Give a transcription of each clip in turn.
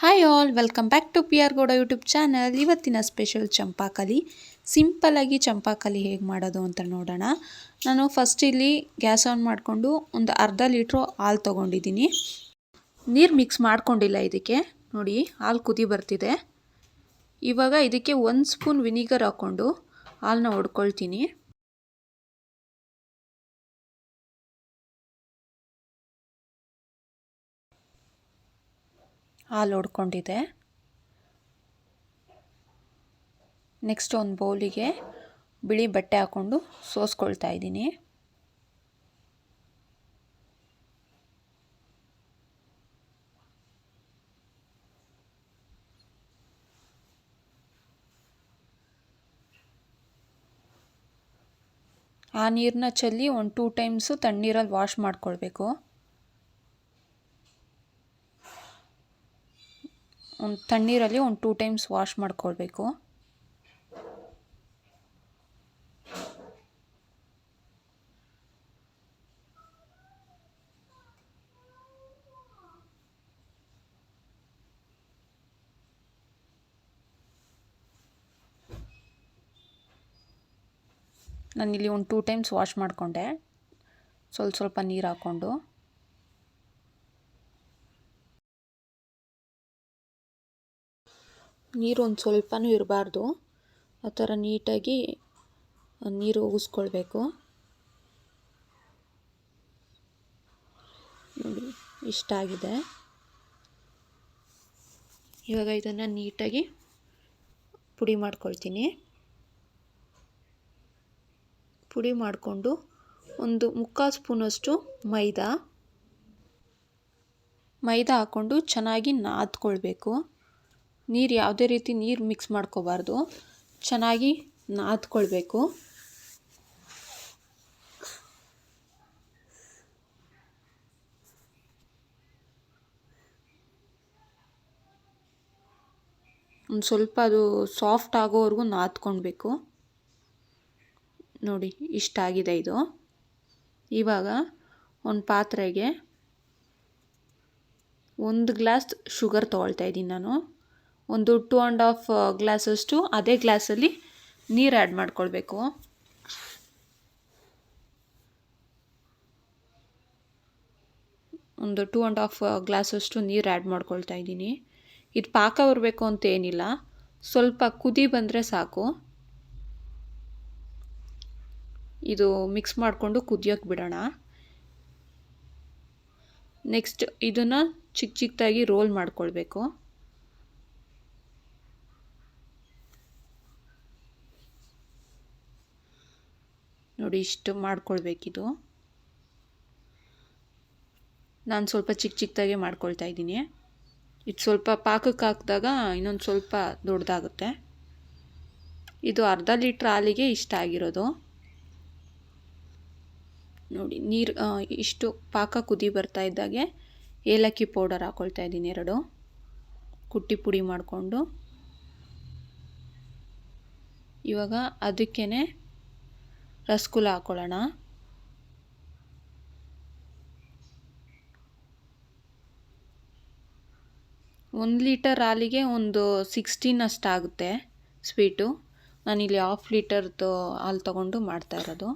Hi all welcome back to P R Gowda YouTube channel ಇವತ್ತಿನ special Champakali ಸಿಂಪಲ್ಲಾಗಿ ಚಂಪಾಕಲಿ ಹೇಗೆ ಮಾಡೋದು ಅಂತ ನೋಡೋಣ. ನಾನು ಫಸ್ಟ್ ಇಲ್ಲಿ ಗ್ಯಾಸ್ ಆನ್ ಮಾಡಿಕೊಂಡು ಒಂದು ಅರ್ಧ ಲೀಟ್ರು ಹಾಲು ತೊಗೊಂಡಿದ್ದೀನಿ. ನೀರು ಮಿಕ್ಸ್ ಮಾಡ್ಕೊಂಡಿಲ್ಲ ಇದಕ್ಕೆ. ನೋಡಿ, ಹಾಲು ಕುದಿ ಬರ್ತಿದೆ. ಇವಾಗ ಇದಕ್ಕೆ ಒಂದು ಸ್ಪೂನ್ ವಿನಿಗರ್ ಹಾಕ್ಕೊಂಡು ಹಾಲನ್ನ ಹೊಡ್ಕೊಳ್ತೀನಿ ಹಾಲು ಹೊಡ್ಕೊಂಡಿದೆ. ನೆಕ್ಸ್ಟ್ ಒಂದು ಬೌಲಿಗೆ ಬಿಳಿ ಬಟ್ಟೆ ಹಾಕ್ಕೊಂಡು ಸೋಸ್ಕೊಳ್ತಾ ಇದ್ದೀನಿ. ಆ ನೀರನ್ನ ಚೆಲ್ಲಿ ಒಂದು ಟೂ ಟೈಮ್ಸು ತಣ್ಣೀರಲ್ಲಿ ವಾಶ್ ಮಾಡ್ಕೊಳ್ಬೇಕು. ಒಂದು ತಣ್ಣೀರಲ್ಲಿ ಒಂದು ಟೂ ಟೈಮ್ಸ್ ವಾಶ್ ಮಾಡ್ಕೊಳ್ಬೇಕು. ನಾನಿಲ್ಲಿ ಒಂದು ಟೂ ಟೈಮ್ಸ್ ವಾಶ್ ಮಾಡಿಕೊಂಡೆ. ಸ್ವಲ್ಪ ಸ್ವಲ್ಪ ನೀರು ಹಾಕ್ಕೊಂಡು ನೀರು ಒಂದು ಸ್ವಲ್ಪನೂ ಇರಬಾರ್ದು. ಆ ಥರ ನೀಟಾಗಿ ನೀರು ಉಗಿಸ್ಕೊಳ್ಬೇಕು. ನೋಡಿ, ಇಷ್ಟ ಆಗಿದೆ. ಇವಾಗ ಇದನ್ನು ನೀಟಾಗಿ ಪುಡಿ ಮಾಡ್ಕೊಳ್ತೀನಿ. ಪುಡಿ ಮಾಡಿಕೊಂಡು ಒಂದು ಮುಕ್ಕಾಲು ಸ್ಪೂನಷ್ಟು ಮೈದಾ. ಮೈದಾ ಹಾಕ್ಕೊಂಡು ಚೆನ್ನಾಗಿ ನಾದ್ಕೊಳ್ಬೇಕು. ನೀರು ಯಾವುದೇ ರೀತಿ ನೀರು ಮಿಕ್ಸ್ ಮಾಡ್ಕೋಬಾರ್ದು. ಚೆನ್ನಾಗಿ ನಾದ್ಕೊಳ್ಬೇಕು. ಒಂದು ಸ್ವಲ್ಪ ಅದು ಸಾಫ್ಟ್ ಆಗೋವರೆಗೂ ನಾದ್ಕೊಳ್ಬೇಕು. ನೋಡಿ, ಇಷ್ಟ ಆಗಿದೆ ಇದು. ಇವಾಗ ಒಂದು ಪಾತ್ರೆಗೆ ಒಂದು ಗ್ಲಾಸ್ ಶುಗರ್ ತೊಗೊಳ್ತಾ ಇದ್ದೀನಿ ನಾನು. ಒಂದು ಟು ಆ್ಯಂಡ್ ಹಾಫ್ ಗ್ಲಾಸಷ್ಟು ಅದೇ ಗ್ಲಾಸಲ್ಲಿ ನೀರು ಆ್ಯಡ್ ಮಾಡ್ಕೊಳ್ಬೇಕು. ಒಂದು ಟೂ ಆ್ಯಂಡ್ ಹಾಫ್ ಗ್ಲಾಸಷ್ಟು ನೀರು ಆ್ಯಡ್ ಮಾಡ್ಕೊಳ್ತಾ ಇದ್ದೀನಿ. ಇದು ಪಾಕ ಬರಬೇಕು ಅಂತ ಏನಿಲ್ಲ. ಸ್ವಲ್ಪ ಕುದಿ ಬಂದರೆ ಸಾಕು. ಇದು ಮಿಕ್ಸ್ ಮಾಡಿಕೊಂಡು ಕುದಿಯೋಕೆ ಬಿಡೋಣ. ನೆಕ್ಸ್ಟ್ ಇದನ್ನು ಚಿಕ್ಕ ಚಿಕ್ಕದಾಗಿ ರೋಲ್ ಮಾಡ್ಕೊಳ್ಬೇಕು. ನೋಡಿ, ಇಷ್ಟು ಮಾಡ್ಕೊಳ್ಬೇಕಿದು. ನಾನು ಸ್ವಲ್ಪ ಚಿಕ್ಕ ಚಿಕ್ಕದಾಗೆ ಮಾಡ್ಕೊಳ್ತಾ ಇದ್ದೀನಿ. ಇದು ಸ್ವಲ್ಪ ಪಾಕಕ್ಕೆ ಹಾಕಿದಾಗ ಇನ್ನೊಂದು ಸ್ವಲ್ಪ ದೊಡ್ಡದಾಗುತ್ತೆ ಇದು ಅರ್ಧ ಲೀಟ್ರ್ ಹಾಲಿಗೆ ಇಷ್ಟ ಆಗಿರೋದು. ನೋಡಿ, ನೀರು ಇಷ್ಟು ಪಾಕ ಕುದಿ ಬರ್ತಾ ಇದ್ದಾಗೆ ಏಲಕ್ಕಿ ಪೌಡರ್ ಹಾಕ್ಕೊಳ್ತಾ ಇದ್ದೀನಿ ಎರಡು. ಕುಟ್ಟಿ ಪುಡಿ ಮಾಡಿಕೊಂಡು. ಇವಾಗ ಅದಕ್ಕೇ ರಸಗುಲ್ಲ ಹಾಕ್ಕೊಳ್ಳೋಣ ಒಂದು ಲೀಟರ್ ಹಾಲಿಗೆ ಒಂದು ಸಿಕ್ಸ್ಟೀನ್ ಅಷ್ಟಾಗುತ್ತೆ ಸ್ವೀಟು. ನಾನಿಲ್ಲಿ ಹಾಫ್ ಲೀಟರ್ದು ಹಾಲು ತೊಗೊಂಡು ಮಾಡ್ತಾ ಇರೋದು.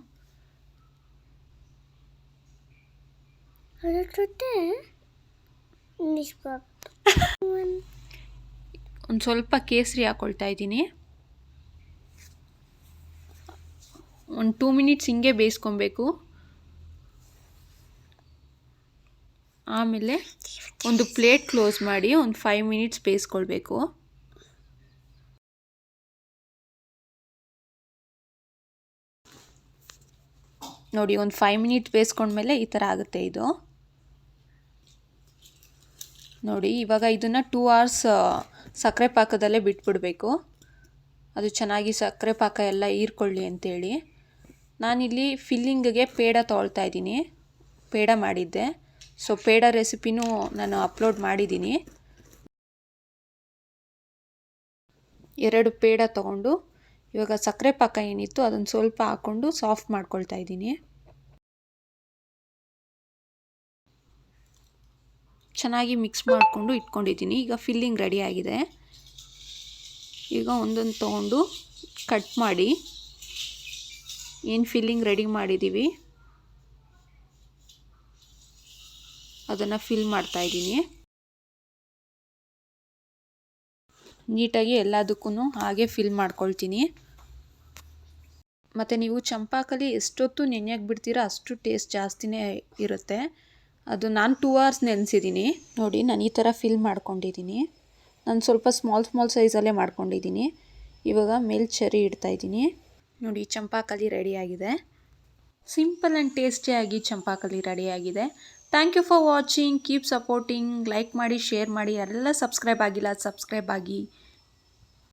ಒಂದು ಸ್ವಲ್ಪ ಕೇಸರಿ ಹಾಕ್ಕೊಳ್ತಾ ಇದ್ದೀನಿ. ಒಂದು ಟೂ ಮಿನಿಟ್ಸ್ ಹಿಂಗೆ ಬೇಯಿಸ್ಕೊಬೇಕು. ಆಮೇಲೆ ಒಂದು ಪ್ಲೇಟ್ ಕ್ಲೋಸ್ ಮಾಡಿ ಒಂದು ಫೈವ್ ಮಿನಿಟ್ಸ್ ಬೇಯಿಸ್ಕೊಳ್ಬೇಕು. ನೋಡಿ, ಒಂದು ಫೈವ್ ಮಿನಿಟ್ ಬೇಯಿಸ್ಕೊಂಡ್ಮೇಲೆ ಈ ಥರ ಆಗುತ್ತೆ ಇದು. ನೋಡಿ, ಇವಾಗ ಇದನ್ನು ಟೂ ಅವರ್ಸ್ ಸಕ್ಕರೆ ಪಾಕದಲ್ಲೇ ಬಿಟ್ಬಿಡಬೇಕು. ಅದು ಚೆನ್ನಾಗಿ ಸಕ್ಕರೆ ಪಾಕ ಎಲ್ಲ ಹೀರ್ಕೊಳ್ಳಿ ಅಂತೇಳಿ. ನಾನಿಲ್ಲಿ ಫಿಲ್ಲಿಂಗಿಗೆ ಪೇಡ ತೊಗೊಳ್ತಾ ಇದ್ದೀನಿ. ಪೇಡ ಮಾಡಿದ್ದೆ. ಸೊ ಪೇಡ ರೆಸಿಪಿನೂ ನಾನು ಅಪ್ಲೋಡ್ ಮಾಡಿದ್ದೀನಿ. ಎರಡು ಪೇಡ ತೊಗೊಂಡು, ಇವಾಗ ಸಕ್ಕರೆ ಪಾಕ ಏನಿತ್ತು ಅದನ್ನು ಸ್ವಲ್ಪ ಹಾಕ್ಕೊಂಡು ಸಾಫ್ಟ್ ಮಾಡ್ಕೊಳ್ತಾ ಇದ್ದೀನಿ. ಚೆನ್ನಾಗಿ ಮಿಕ್ಸ್ ಮಾಡಿಕೊಂಡು ಇಟ್ಕೊಂಡಿದ್ದೀನಿ. ಈಗ ಫಿಲ್ಲಿಂಗ್ ರೆಡಿ ಆಗಿದೆ. ಈಗ ಒಂದೊಂದು ತೊಗೊಂಡು ಕಟ್ ಮಾಡಿ ಏನು ಫಿಲ್ಲಿಂಗ್ ರೆಡಿ ಮಾಡಿದ್ದೀವಿ ಅದನ್ನು ಫಿಲ್ ಮಾಡ್ತಾಯಿದ್ದೀನಿ ನೀಟಾಗಿ ಎಲ್ಲದಕ್ಕೂ ಹಾಗೆ ಫಿಲ್ ಮಾಡ್ಕೊಳ್ತೀನಿ. ಮತ್ತು ನೀವು ಚಂಪಾಕಲಿ ಎಷ್ಟೊತ್ತು ನೆನೆಯಕ್ಕೆ ಬಿಡ್ತೀರಾ ಅಷ್ಟು ಟೇಸ್ಟ್ ಜಾಸ್ತಿನೇ ಇರುತ್ತೆ. ಅದು ನಾನು ಟೂ ಅವರ್ಸ್ ನೆನೆಸಿದ್ದೀನಿ ನೋಡಿ, ನಾನು ಈ ಥರ ಫಿಲ್ ಮಾಡ್ಕೊಂಡಿದ್ದೀನಿ ನಾನು ಸ್ವಲ್ಪ ಸ್ಮಾಲ್ ಸ್ಮಾಲ್ ಸೈಜಲ್ಲೇ ಮಾಡ್ಕೊಂಡಿದ್ದೀನಿ ಇವಾಗ ಮೇಲ್ಚೆರಿ ಇಡ್ತಾಯಿದ್ದೀನಿ ನೋಡಿ, ಚಂಪಾಕಲಿ ರೆಡಿಯಾಗಿದೆ ಸಿಂಪಲ್ ಆ್ಯಂಡ್ ಟೇಸ್ಟಿಯಾಗಿ ಚಂಪಾಕಲಿ ರೆಡಿಯಾಗಿದೆ thank you for watching keep supporting like ಮಾಡಿ ಶೇರ್ ಮಾಡಿ. ಎಲ್ಲ ಸಬ್ಸ್ಕ್ರೈಬ್ ಆಗಿಲ್ಲ ಸಬ್ಸ್ಕ್ರೈಬ್ ಆಗಿ.